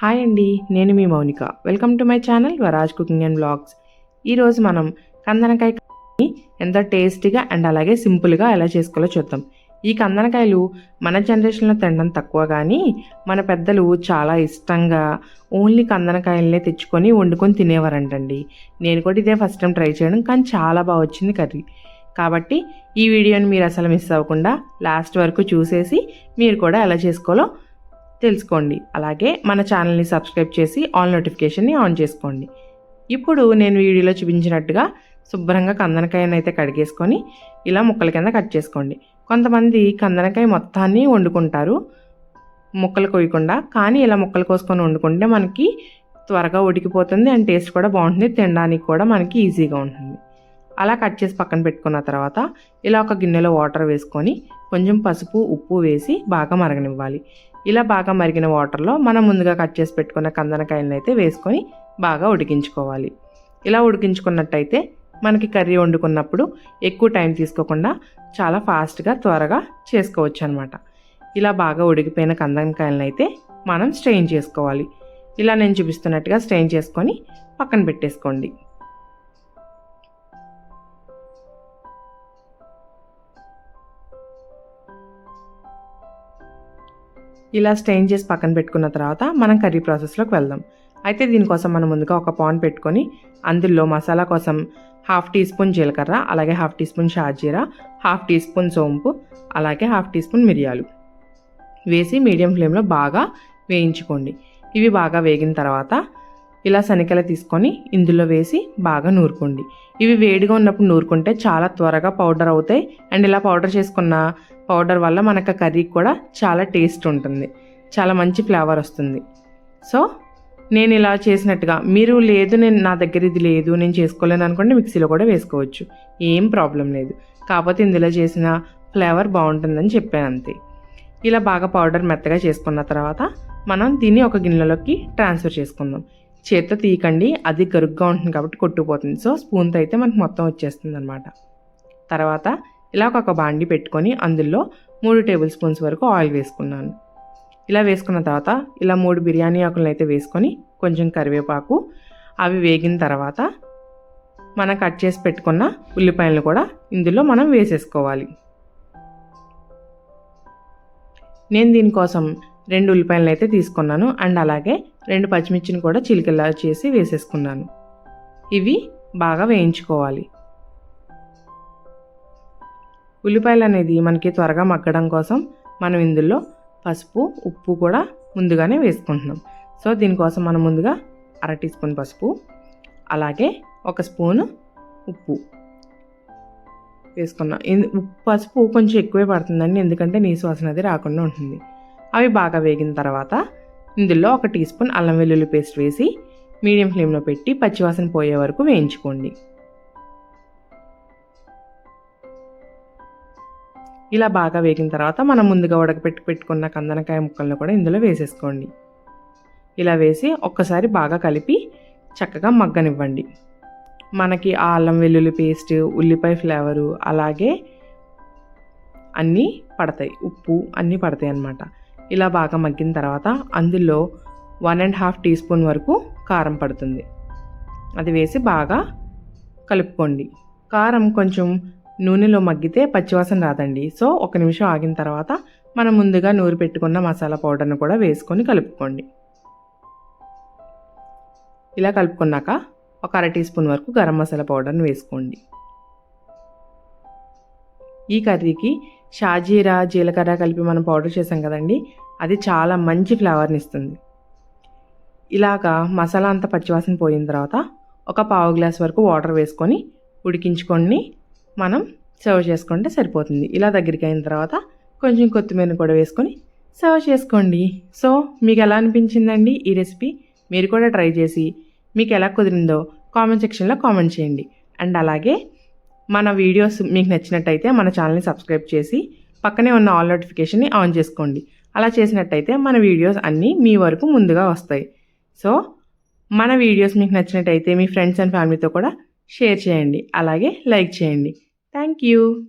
Hi అండి నేను మీ Mounika. Welcome to my channel వరాజ్ cooking and blogs. ఈరోజు మనం కందనకాయ ఎంత టేస్టీగా అండ్ అలాగే సింపుల్గా ఎలా చేసుకోవాలో చూద్దాం. ఈ కందనకాయలు మన జనరేషన్లో తినడం తక్కువ కానీ మన పెద్దలు చాలా ఇష్టంగా ఓన్లీ కందనకాయలనే తెచ్చుకొని వండుకొని తినేవారంటండి. నేను కూడా ఇదే ఫస్ట్ టైం ట్రై చేయడం కానీ చాలా బాగా వచ్చింది కర్రీ. కాబట్టి ఈ వీడియోని మీరు అసలు మిస్ అవ్వకుండా లాస్ట్ వరకు చూసేసి మీరు కూడా ఎలా చేసుకోవాలో తెలుసుకోండి. అలాగే మన ఛానల్ని సబ్స్క్రైబ్ చేసి ఆల్ నోటిఫికేషన్ని ఆన్ చేసుకోండి. ఇప్పుడు నేను వీడియోలో చూపించినట్టుగా శుభ్రంగా కందనకాయను అయితే కడిగేసుకొని ఇలా ముక్కల కింద కట్ చేసుకోండి. కొంతమంది కందనకాయ మొత్తాన్ని వండుకుంటారు. ముక్కలు కోయకుండా కానీ ఇలా ముక్కలు కోసుకొని వండుకుంటే మనకి త్వరగా ఉడికిపోతుంది అండ్ టేస్ట్ కూడా బాగుంటుంది. తినడానికి కూడా మనకి ఈజీగా ఉంటుంది. అలా కట్ చేసి పక్కన పెట్టుకున్న తర్వాత ఇలా ఒక గిన్నెలో వాటర్ వేసుకొని కొంచెం పసుపు ఉప్పు వేసి బాగా మరగనివ్వాలి. ఇలా బాగా మరిగిన వాటర్లో మనం ముందుగా కట్ చేసి పెట్టుకున్న కందనకాయలను అయితే వేసుకొని బాగా ఉడికించుకోవాలి. ఇలా ఉడికించుకున్నట్టయితే మనకి కర్రీ వండుకున్నప్పుడు ఎక్కువ టైం తీసుకోకుండా చాలా ఫాస్ట్గా త్వరగా చేసుకోవచ్చు అనమాట ఇలా బాగా ఉడికిపోయిన కందనకాయలను అయితే మనం స్ట్రెయిన్ చేసుకోవాలి. ఇలా నేను చూపిస్తున్నట్టుగా స్ట్రెయిన్ చేసుకొని పక్కన పెట్టేసుకోండి. ఇలా స్టెయిన్ చేసి పక్కన పెట్టుకున్న తర్వాత మనం కర్రీ ప్రాసెస్లోకి వెళ్దాం. అయితే దీనికోసం మనం ముందుగా ఒక పాన్ పెట్టుకొని అందులో మసాలా కోసం హాఫ్ టీ స్పూన్ జీలకర్ర అలాగే హాఫ్ టీ స్పూన్ షాజీరా హాఫ్ టీ స్పూన్ సోంపు అలాగే హాఫ్ టీ స్పూన్ మిరియాలు. వేసి మీడియం ఫ్లేమ్లో బాగా వేయించుకోండి. ఇవి బాగా వేగిన తర్వాత ఇలా శనికలు తీసుకొని ఇందులో వేసి బాగా నూరుకోండి. ఇవి వేడిగా ఉన్నప్పుడు నూరుకుంటే చాలా త్వరగా పౌడర్ అవుతాయి. అండ్ ఇలా పౌడర్ చేసుకున్న పౌడర్ వల్ల మనకు కర్రీకి కూడా చాలా టేస్ట్ ఉంటుంది. చాలా మంచి ఫ్లేవర్ వస్తుంది. సో నేను ఇలా చేసినట్టుగా మీరు లేదు నేను నా దగ్గర ఇది లేదు నేను చేసుకోలేను అనుకోండి మిక్సీలో కూడా వేసుకోవచ్చు. ఏం ప్రాబ్లం లేదు. కాకపోతే ఇందులో చేసిన ఫ్లేవర్ బాగుంటుందని చెప్పాను అంతే. ఇలా బాగా పౌడర్ మెత్తగా చేసుకున్న తర్వాత మనం దీన్ని ఒక గిన్నెలోకి ట్రాన్స్ఫర్ చేసుకుందాం. చేత్తో తీయకండి. అది గరుగ్గా ఉంటుంది కాబట్టి కొట్టుకుపోతుంది. సో స్పూన్తో అయితే మనకు మొత్తం వచ్చేస్తుంది అనమాట తర్వాత ఇలా ఒక బాండి పెట్టుకొని అందులో మూడు టేబుల్ స్పూన్స్ వరకు ఆయిల్ వేసుకున్నాను. ఇలా వేసుకున్న తర్వాత ఇలా మూడు బిర్యానీ ఆకులను అయితే వేసుకొని కొంచెం కరివేపాకు అవి వేగిన తర్వాత మనం కట్ చేసి పెట్టుకున్న ఉల్లిపాయలను కూడా ఇందులో మనం వేసేసుకోవాలి. నేను దీనికోసం రెండు ఉల్లిపాయలను అయితే తీసుకున్నాను. అండ్ అలాగే రెండు పచ్చిమిర్చిని కూడా చిలికలా చేసి వేసేసుకున్నాను. ఇవి బాగా వేయించుకోవాలి. ఉల్లిపాయలు అనేది మనకి త్వరగా మగ్గడం కోసం మనం ఇందులో పసుపు ఉప్పు కూడా ముందుగానే వేసుకుంటున్నాం. సో దీనికోసం మనం ముందుగా అర టీ స్పూన్ పసుపు అలాగే ఒక స్పూను ఉప్పు వేసుకున్నాం. ఉప్పు పసుపు కొంచెం ఎక్కువే పడుతుందండి. ఎందుకంటే నీసు వాసన అది రాకుండా ఉంటుంది. అవి బాగా వేగిన తర్వాత ఇందులో ఒక టీ స్పూన్ అల్లం వెల్లుల్లి పేస్ట్ వేసి మీడియం ఫ్లేమ్లో పెట్టి పచ్చివాసన పోయే వరకు వేయించుకోండి. ఇలా బాగా వేగిన తర్వాత మనం ముందుగా ఉడకపెట్టి పెట్టుకున్న కందనకాయ ముక్కలను కూడా ఇందులో వేసేసుకోండి. ఇలా వేసి ఒక్కసారి బాగా కలిపి చక్కగా మగ్గనివ్వండి. మనకి ఆ అల్లం వెల్లుల్లి పేస్ట్ ఉల్లిపాయ ఫ్లేవరు అలాగే అన్నీ పడతాయి. ఉప్పు అన్నీ పడతాయి అన్నమాట. ఇలా బాగా మగ్గిన తర్వాత అందులో one and half teaspoon వరకు కారం పడుతుంది. అది వేసి బాగా కలుపుకోండి. కారం కొంచెం నూనెలో మగ్గితే పచ్చివాసన రాదండి. సో ఒక నిమిషం ఆగిన తర్వాత మనం ముందుగా నూరు పెట్టుకున్న మసాలా పౌడర్ను కూడా వేసుకొని కలుపుకోండి. ఇలా కలుపుకున్నాక ఒక అర టీ స్పూన్ వరకు గరం మసాలా పౌడర్ని వేసుకోండి. ఈ కర్రీకి షాజీరా జీలకర్ర కలిపి మనం పౌడర్ చేసాం కదండి అది చాలా మంచి ఫ్లేవర్ని ఇస్తుంది. ఇలాగా మసాలా అంతా పచ్చివాసన పోయిన తర్వాత ఒక పావు గ్లాస్ వరకు వాటర్ వేసుకొని ఉడికించుకొని మనం సర్వ్ చేసుకుంటే సరిపోతుంది. ఇలా దగ్గరికి అయిన తర్వాత కొంచెం కొత్తిమీర కూడా వేసుకొని సర్వ్ చేసుకోండి. సో మీకు ఎలా అనిపించిందండి ఈ రెసిపీ మీరు కూడా ట్రై చేసి మీకు ఎలా కుదిరిందో కామెంట్ సెక్షన్లో కామెంట్ చేయండి. అండ్ అలాగే మన వీడియోస్ మీకు నచ్చినట్టయితే మన ఛానల్ని సబ్స్క్రైబ్ చేసి పక్కనే ఉన్న ఆల్ నోటిఫికేషన్ని ఆన్ చేసుకోండి. అలా చేసినట్టయితే మన వీడియోస్ అన్నీ మీ వరకు ముందుగా వస్తాయి. సో మన వీడియోస్ మీకు నచ్చినట్టయితే మీ ఫ్రెండ్స్ అండ్ ఫ్యామిలీతో కూడా షేర్ చేయండి. అలాగే లైక్ చేయండి. Thank you